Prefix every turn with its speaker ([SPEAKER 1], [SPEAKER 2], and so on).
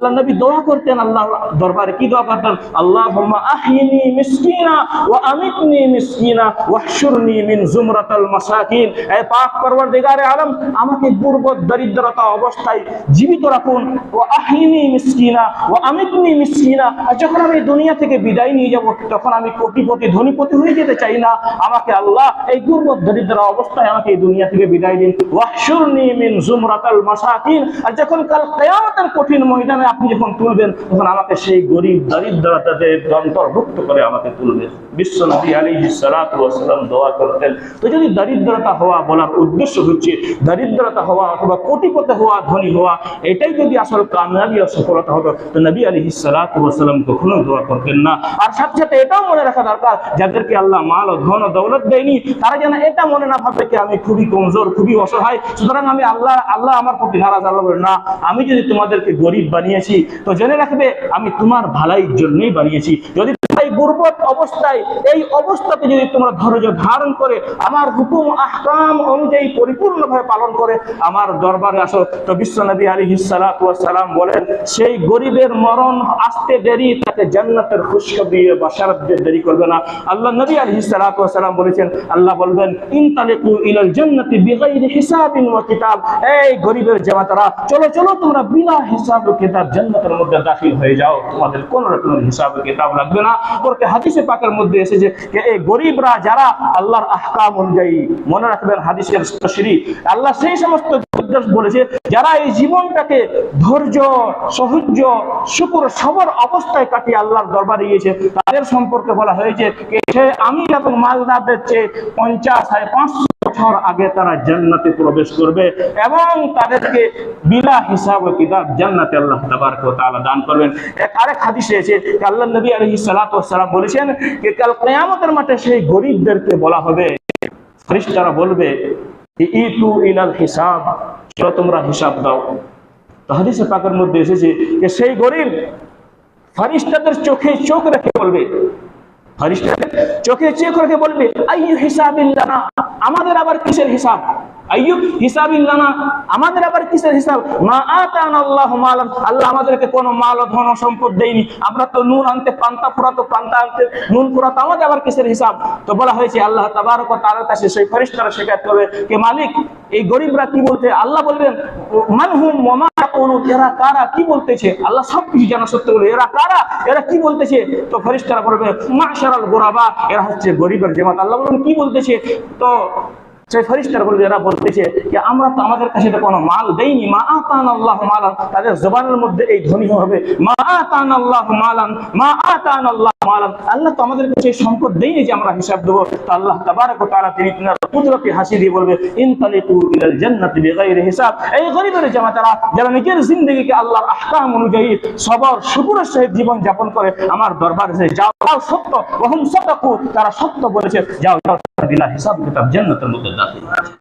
[SPEAKER 1] আল্লাহ নবী দোয়া করতেন আল্লাহ দরবারে। কি দোয়া করতেন? আল্লাহুম্মা আহিনি মিসকিনা ওয়া আমিতনি মিসকিনা ওয়াহশুরনি মিন জুমরাতাল মাসাকিন। এ পাক পরওয়ারদিগারে আলম, আমাকে দুর্বল দরিদ্রতা অবস্থায় জীবিত রাখুন। ও আহিনি মিসকিনা ও আমিতনি মিসকিনা। আর যখন আমি দুনিয়া থেকে বিদায় নিয়ে যাব, তখন আমি কোটিপতি, ধনীপতি হয়ে যেতে চাই না। আমাকে আল্লাহ এই দুর্বল দরিদ্র অবস্থায় আমাকে এই দুনিয়া থেকে বিদায় দিন। ওয়াহশুরনি মিন জুমরাতাল মাসাকিন। আর যখন কাল কিয়ামতের কঠিন ময়দানে আপনি যখন তুলবেন, তখন আমাকে সেই গরিব দরিদ্রতাদের অন্তর্ভুক্ত করে আমাকে তুলবেন বিশ্ব নবী আলাইহিস সালাতু সালাম দোয়া করতেন। তো যদি দরিদ্রতা হওয়া বলার উদ্দেশ্য হচ্ছে, দরিদ্রতা হওয়া অথবা কোটিপতি হওয়া, ধনী হওয়া, এটাই যদি আসল কাময়াবি ও সফলতা হতো, তো নবী আলাইহিস সালাতু ওয়াস সালাম কখনো দোয়া করতেন না। আর সাথে সাথে এটাও মনে রাখা দরকার, যাদেরকে আল্লাহ মাল ও ধন ও দৌলত দেয়নি, তারা যেন এটা মনে না ভাবে যে আমি খুবই কমজোর, খুবই অসহায়। সুতরাং আমি আল্লাহ আল্লাহ আমার প্রতি নারাজ, আল্লাহ না, আমি যদি তোমাদেরকে গরিব বানিয়েছি। তো জেনে রাখবে আমি তোমার ভালাইয়ের জন্যই বানিয়েছি। যদি গুরবত অবস্থায়, এই অবস্থাতে যদি তোমরা ধৈর্য ধারণ করে, আমার হুকুম, আহকাম অনুযায়ী পরিপূর্ণভাবে পালন করে, আমার দরবারে আসো। তো বিশ্ব নবী আলী সালাম বলেন, সেই গরিবের মরণ আসতে দেরি, তাকে জান্নাতের বাসারাত দিয়ে দেরি করবে না। আল্লাহ নবী আলী সালাম বলেছেন, আল্লাহ বলবেন, ইনতালিকু ইলাল জান্নাতি বিগাইরি হিসাবিন ওয়া কিতাব। এই গরিবের জামাতারা, চলো চলো, তোমরা বিনা হিসাব কিতাব জান্নাতের মধ্যে দাখিল হয়ে যাও। তোমাদের কোন রকমের হিসাব কিতাব লাগবে না। সম্পর্কে হাদিসে পাকের মধ্যে এসেছে যে এই গরিবরা যারা আল্লাহর আহকাম অনুযায়ী মনে রাখবেন হাদিসের শ্রী আল্লাহ সেই সমস্ত বলেছে, যারা এই জীবনটাকে ধৈর্য, সহ্য, শুকুর, সবর অবস্থায় কাটিয়ে আল্লাহর দরবার গিয়েছে, তাদের সম্পর্কে বলা হয়েছে আমি এবং মালদাদের চেয়ে পঞ্চাশ হয় পাঁচশো বছর আগে তারা জান্নাতে প্রবেশ করবে এবং তাদেরকে বিনা হিসাব কিতাব জান্নাতে আল্লাহ তাবারক ওয়া তাআলা দান করবেন। এক আরেক হাদিসে এসে যে আল্লাহ নবী আলাইহিস সালাতু ওয়াস সালাম বলেছেন যে কাল কিয়ামতের মাঠে সেই গরিবদেরকে বলা হবে ফেরেশতারা বলবে ইতু ইলাল হিসাব, চলো তোমরা হিসাব দাও। হাদিসে পাকের মধ্যে এসেছে যে, সেই গরিব ফারিস্তাদের চোখে চোখ রেখে বলবে চোখে চোখ রেখে বলবে, আইয়ু আমাদের আবার কিসের হিসাব? আইয়ু আমাদের আবার কিসের হিসাব? মা আল্লাহ আল্লাহ আমাদেরকে মাল ধন সম্পদ দেয়নি। আমরা তো নুন আনতে, পান্তা ফুরাতো, পান্তা আনতে, নুন ফুরাতো, আমাদের আবার কিসের হিসাব? তো বলা হয়েছে, আল্লাহ তাবারক কাছে সেই শিকায়ত করবে। কে মালিক? এই গরিবরা কি বলতে আল্লাহ বলবেন মানহুম ওয়া মা ইয়াকুলুন এরা কারা? কি বলতেছে? আল্লাহ সব কিছু জানা এরা কারা? এরা কি বলতেছে? তো বলবে, মাশারাল গোরাবা, এরা হচ্ছে গরিবের জামাত। আল্লাহ বলবেন কি বলতেছে? তো সেই ফরিস্তার বলবে, এরা বলতেছে যে, আমরা তো আমাদের কাছে তো কোনো মাল দেইনি। মা আতান আল্লাহ মালান, তাদের জবানের মধ্যে এই ধ্বনি হবে, মা আতান আল্লাহ মালান, মা আতান আল্লাহ আল্লাহ তো আমাদের কাছে সম্পদ দেয়নি যে আমরা হিসাব দেবো। তো আল্লাহ তাবারক তিনি কুদরতি হাসি দিয়ে বলবে ইলাল জান্নাতি হিসাব। এই যারা নিজের আল্লাহর আহকাম অনুযায়ী সবর সহিত জীবন যাপন করে, আমার দরবারে যাও যাও সত্য, ওহুম সাদাকু, তারা সত্য বলেছে, যাও যাও বিনা হিসাব কিতাব জান্নাতের মধ্যে